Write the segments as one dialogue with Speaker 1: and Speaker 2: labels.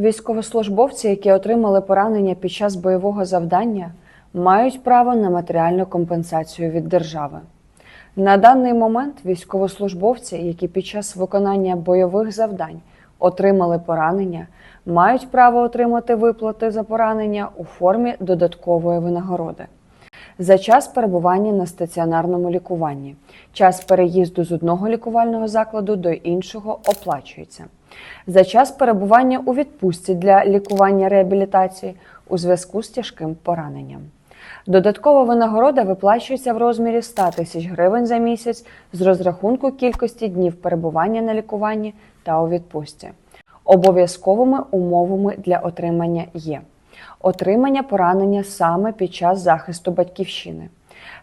Speaker 1: Військовослужбовці, які отримали поранення під час бойового завдання, мають право на матеріальну компенсацію від держави. На даний момент військовослужбовці, які під час виконання бойових завдань отримали поранення, мають право отримати виплати за поранення у формі додаткової винагороди. За час перебування на стаціонарному лікуванні час переїзду з одного лікувального закладу до іншого оплачується. За час перебування у відпустці для лікування реабілітації у зв'язку з тяжким пораненням. Додаткова винагорода виплачується в розмірі 100 тисяч гривень за місяць з розрахунку кількості днів перебування на лікуванні та у відпустці. Обов'язковими умовами для отримання є отримання поранення саме під час захисту батьківщини,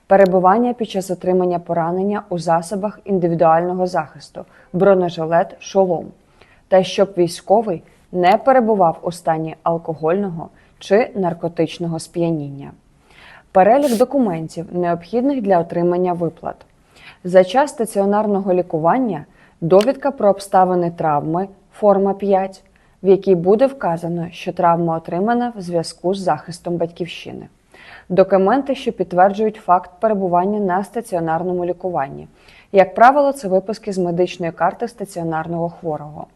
Speaker 1: перебування під час отримання поранення у засобах індивідуального захисту, бронежилет, шолом, та щоб військовий не перебував у стані алкогольного чи наркотичного сп'яніння. Перелік документів, необхідних для отримання виплат. За час стаціонарного лікування довідка про обставини травми, форма 5, в якій буде вказано, що травма отримана в зв'язку з захистом батьківщини. Документи, що підтверджують факт перебування на стаціонарному лікуванні. Як правило, це виписки з медичної карти стаціонарного хворого.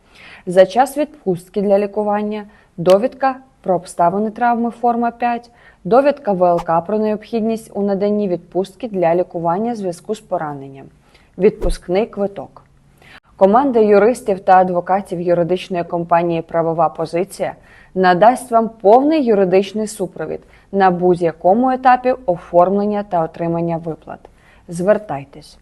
Speaker 1: За час відпустки для лікування довідка про обставини травми форма 5, довідка ВЛК про необхідність у наданні відпустки для лікування в зв'язку з пораненням, відпускний квиток. Команда юристів та адвокатів юридичної компанії Правова позиція надасть вам повний юридичний супровід на будь-якому етапі оформлення та отримання виплат. Звертайтесь.